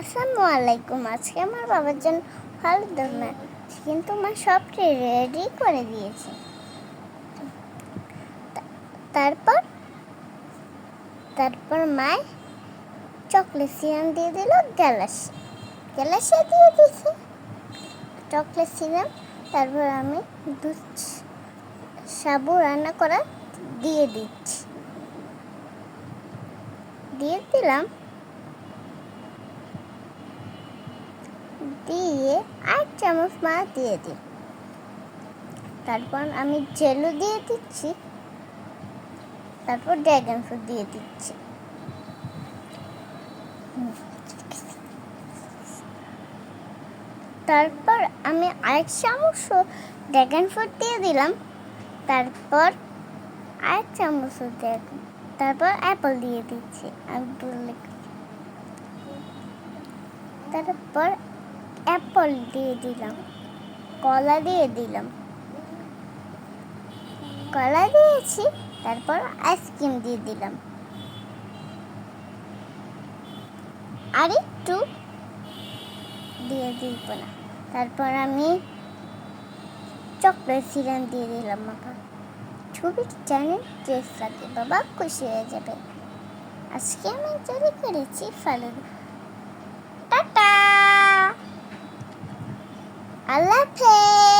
আসসালামু আলাইকুম। আজকে আমার বাবার জন্য ফালুদা না কিন্তু মা সবটি রেডি করে দিয়েছে। তারপর তারপর মায় চকলেট সিরাম দিয়ে দিল, গ্যালাসে। গ্যালাসে দিয়ে দিয়েছে। চকলেট সিরাম তারপর আমি দুধ, সাবু রান্না করা দিয়ে দিচ্ছি। দিয়ে দিলাম। দিয়ে এক চামচ মা দিয়ে দিই। তারপর আমি জেলো দিয়ে দিচ্ছি। তারপর ড্রাগন ফ্রুট দিয়ে দিচ্ছি। তারপর আমি আরেক চামচ ড্রাগন ফ্রুট দিয়ে দিলাম। তারপর আরেক চামচ তারপর অ্যাপল দিয়ে দিচ্ছি। আমি তারপর অ্যাপল দিয়ে দিলাম। কলা দিয়ে দিলাম। কলা দিয়েছি, তারপর আইসক্রিম দিয়ে দিলাম। আর একটু দিয়ে দিব না। তারপর আমি চকলেট সিরাম দিয়ে দিলাম, বাবা। ছবি চ্যানেল টেস্ট লাগে, বাবা, খুশি হয়ে যাবে। আজকে আমি তৈরি করেছি ফালুদা। আল্লাহ হাফেজ